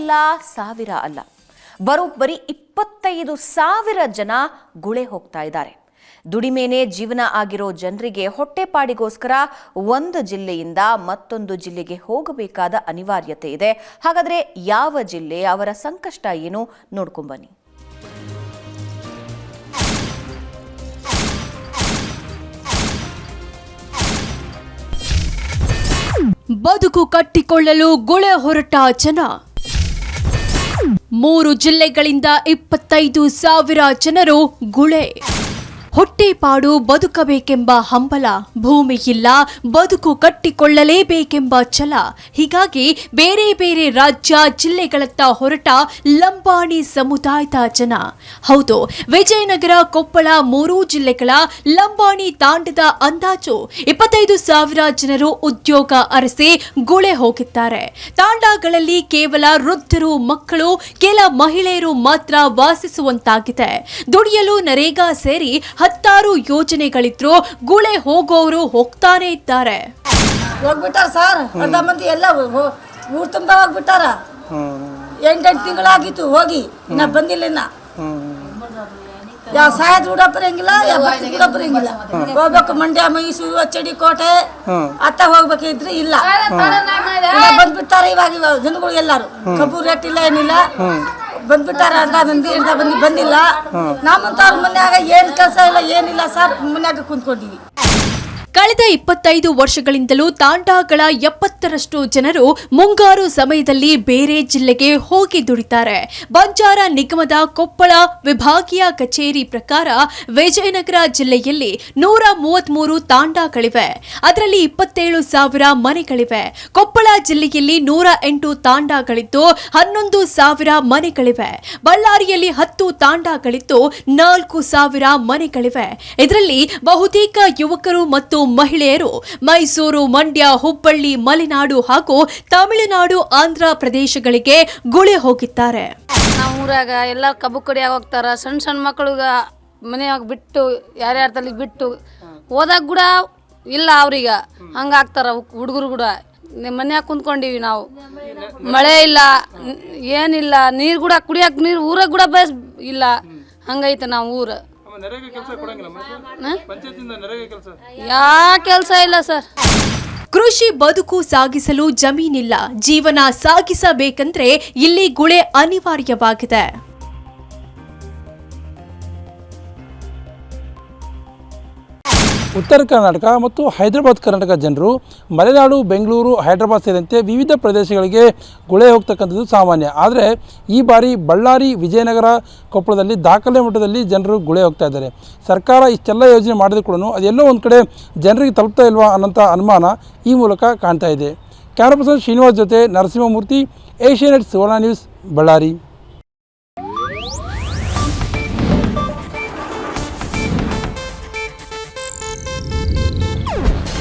ಅಲ್ಲ ಸಾವಿರ ಅಲ್ಲ. ಬರೋಬ್ಬರಿ ಇಪ್ಪತ್ತೈದು ಸಾವಿರ ಜನ ಗುಳೆ ಹೋಗ್ತಾ ಇದ್ದಾರೆ. ದುಡಿಮೇನೆ ಜೀವನ ಆಗಿರೋ ಜನರಿಗೆ ಹೊಟ್ಟೆಪಾಡಿಗೋಸ್ಕರ ಒಂದು ಜಿಲ್ಲೆಯಿಂದ ಮತ್ತೊಂದು ಜಿಲ್ಲೆಗೆ ಹೋಗಬೇಕಾದ ಅನಿವಾರ್ಯತೆ ಇದೆ. ಹಾಗಾದ್ರೆ ಯಾವ ಜಿಲ್ಲೆ ಅವರ ಸಂಕಷ್ಟ ಏನು? ನೋಡ್ಕೊಂಬನ್ನಿ ಬದುಕು ಕಟ್ಟಿಕೊಳ್ಳಲು ಗುಳೆ ಹೊರಟ ಜನ. ಮೂರು ಜಿಲ್ಲೆಗಳಿಂದ ಇಪ್ಪತ್ತೈದು ಸಾವಿರ ಜನರು ಗುಳೆ. ಹೊಟ್ಟೆಪಾಡು ಬದುಕಬೇಕೆಂಬ ಹಂಬಲ ಭೂಮಿ ಇಲ್ಲ ಬದುಕು ಕಟ್ಟಿಕೊಳ್ಳಲೇಬೇಕೆಂಬ ಛಲ. ಹೀಗಾಗಿ ಬೇರೆ ಬೇರೆ ರಾಜ್ಯ, ಜಿಲ್ಲೆಗಳತ್ತ ಹೊರಟ ಲಂಬಾಣಿ ಸಮುದಾಯದ ಜನ. ಹೌದು, ವಿಜಯನಗರ, ಕೊಪ್ಪಳ ಮೂರೂ ಜಿಲ್ಲೆಗಳ ಲಂಬಾಣಿ ತಾಂಡದ ಅಂದಾಜು ಇಪ್ಪತ್ತೈದು ಸಾವಿರ ಜನರು ಉದ್ಯೋಗ ಅರಸಿ ಗುಳೆ ಹೋಗಿದ್ದಾರೆ. ತಾಂಡಗಳಲ್ಲಿ ಕೇವಲ ವೃದ್ಧರು, ಮಕ್ಕಳು, ಕೆಲ ಮಹಿಳೆಯರು ಮಾತ್ರ ವಾಸಿಸುವಂತಾಗಿದೆ. ದುಡಿಯಲು ನರೇಗಾ ಸೇರಿ ಹತ್ತಾರು ಯೋಜನೆಗಳಿದ್ರು ಗುಳೆ ಹೋಗೋರು ಹೋಗ್ತಾನೆ ಇದ್ದಾರೆ. ಹೋಗ್ಬಿಟ್ಟಾರ ಸರ್? ಅರ್ಧ ಮಂದಿ ಎಲ್ಲ ಹೋ- ಊರ್ ತುಂಬ ಹೋಗ್ಬಿಟ್ಟಾರ? ಎಂಟೆಂಟು ತಿಂಗಳಾಗಿತ್ತು ಹೋಗಿ. ನಾ ಬಂದಿಲ್ಲ ಇನ್ನ. ಯಾವ ಸಹಾಯದ ಊಟ ಬರಂಗಿಲ್ಲ ಯಾವ ಭಕ್ತಿ ಕೂಡ ಬರಂಗಿಲ್ಲ. ಹೋಗ್ಬೇಕು ಮಂಡ್ಯ ಮೈಸೂರು ಅಚ್ಚಡಿ ಕೋಟೆ ಅತ್ತ ಹೋಗ್ಬೇಕಿದ್ರೆ ಇಲ್ಲ. ಇನ್ನ ಬಂದ್ಬಿಟ್ಟಾರ ಇವಾಗ ಇವಾಗ ಜನಗಳು ಎಲ್ಲಾರು. ಕಬ್ಬು ರೇಟ್ ಇಲ್ಲ ಏನಿಲ್ಲ. ಬಂದ್ಬಿಟ್ಟಾರ ಅಂತ ಬಂದಿ ಮಂದಿ ಬಂದಿಲ್ಲ ನಮ್ಮಂತವ್ರ ಮನ್ಯಾಗ ಏನ್ ಕೆಲಸ ಇಲ್ಲ ಏನಿಲ್ಲ ಸರ್ ಮನ್ಯಾಗ ಕುಂತ್ಕೊಂಡಿವಿ ಕಳೆದ ಇಪ್ಪತ್ತೈದು ವರ್ಷಗಳಿಂದಲೂ ತಾಂಡಾಗಳ ಎಪ್ಪತ್ತರಷ್ಟು ಜನರು ಮುಂಗಾರು ಸಮಯದಲ್ಲಿ ಬೇರೆ ಜಿಲ್ಲೆಗೆ ಹೋಗಿ ದುಡಿತಾರೆ. ಬಂಜಾರ ನಿಗಮದ ಕೊಪ್ಪಳ ವಿಭಾಗೀಯ ಕಚೇರಿ ಪ್ರಕಾರ ವಿಜಯನಗರ ಜಿಲ್ಲೆಯಲ್ಲಿ ನೂರ ಮೂವತ್ಮೂರು ತಾಂಡಾಗಳಿವೆ. ಅದರಲ್ಲಿ ಇಪ್ಪತ್ತೇಳು ಸಾವಿರ ಮನೆಗಳಿವೆ. ಕೊಪ್ಪಳ ಜಿಲ್ಲೆಯಲ್ಲಿ ನೂರ ಎಂಟು ತಾಂಡಾಗಳಿದ್ದು, ಹನ್ನೊಂದು ಸಾವಿರ ಮನೆಗಳಿವೆ. ಬಳ್ಳಾರಿಯಲ್ಲಿ ಹತ್ತು ತಾಂಡಾಗಳಿದ್ದು, ನಾಲ್ಕು ಸಾವಿರ ಮನೆಗಳಿವೆ. ಇದರಲ್ಲಿ ಬಹುತೇಕ ಯುವಕರು ಮತ್ತು ಮಹಿಳೆಯರು. ಮೈಸೂರು, ಮಂಡ್ಯ, ಹುಬ್ಬಳ್ಳಿ, ಮಲೆನಾಡು ಹಾಗೂ ತಮಿಳುನಾಡು, ಆಂಧ್ರ ಪ್ರದೇಶಗಳಿಗೆ ಗುಳೆ ಹೋಗಿದ್ದಾರೆ. ನಮ್ಮ ಊರಾಗ ಎಲ್ಲ ಕಬ್ಬು ಕಡಿಯಾಗ ಹೋಗ್ತಾರ ಸಣ್ಣ ಸಣ್ಣ ಮಕ್ಕಳಿಗ ಮನೆಯಾಗ ಬಿಟ್ಟು, ಯಾರ್ಯಾರ ತಲೆ ಬಿಟ್ಟು ಹೋದಾಗ ಕೂಡ ಇಲ್ಲ ಅವ್ರಿಗೆ. ಹಂಗಾಗ್ತಾರ ಹುಡುಗರು ಕೂಡ. ಮನ್ಯಾಗ ಕುಂತ್ಕೊಂಡಿವಿ ನಾವು. ಮಳೆ ಇಲ್ಲ, ಏನಿಲ್ಲ, ನೀರು ಕೂಡ ಕುಡಿಯಕ್ಕೆ ನೀರು ಊರಾಗ ಕೂಡ ಬಸ್, ಇಲ್ಲ. ಹಂಗೈತೆ ನಾವು ಊರು. ಯಾ ಕೆಲಸ ಇಲ್ಲ ಸರ್. ಕೃಷಿ ಬದುಕು ಸಾಗಿಸಲು ಜಮೀನಿಲ್ಲ. ಜೀವನ ಸಾಗಿಸಬೇಕಂದ್ರೆ ಇಲ್ಲಿ ಗುಳೆ ಅನಿವಾರ್ಯವಾಗಿದೆ. ಉತ್ತರ ಕರ್ನಾಟಕ ಮತ್ತು ಹೈದರಾಬಾದ್ ಕರ್ನಾಟಕ ಜನರು ಮಲೆನಾಡು, ಬೆಂಗಳೂರು, ಹೈದರಾಬಾದ್ ಸೇರಿದಂತೆ ವಿವಿಧ ಪ್ರದೇಶಗಳಿಗೆ ಗುಳೆ ಹೋಗ್ತಕ್ಕಂಥದ್ದು ಸಾಮಾನ್ಯ. ಆದರೆ ಈ ಬಾರಿ ಬಳ್ಳಾರಿ, ವಿಜಯನಗರ, ಕೊಪ್ಪಳದಲ್ಲಿ ದಾಖಲೆ ಮಟ್ಟದಲ್ಲಿ ಜನರು ಗುಳೆ ಹೋಗ್ತಾ ಇದ್ದಾರೆ. ಸರ್ಕಾರ ಇಷ್ಟೆಲ್ಲ ಯೋಜನೆ ಮಾಡಿದ ಕೂಡ ಅದೆಲ್ಲೋ ಒಂದು ಕಡೆ ಜನರಿಗೆ ತಲುಪ್ತಾ ಇಲ್ವಾ ಅನ್ನೋಂಥ ಅನುಮಾನ ಈ ಮೂಲಕ ಕಾಣ್ತಾ ಇದೆ. ಕ್ಯಾಮರಾ ಪರ್ಸನ್ ಶ್ರೀನಿವಾಸ್ ಜೊತೆ ನರಸಿಂಹಮೂರ್ತಿ ಏಷ್ಯಾನೆಟ್ ಸುವರ್ಣ ನ್ಯೂಸ್, ಬಳ್ಳಾರಿ.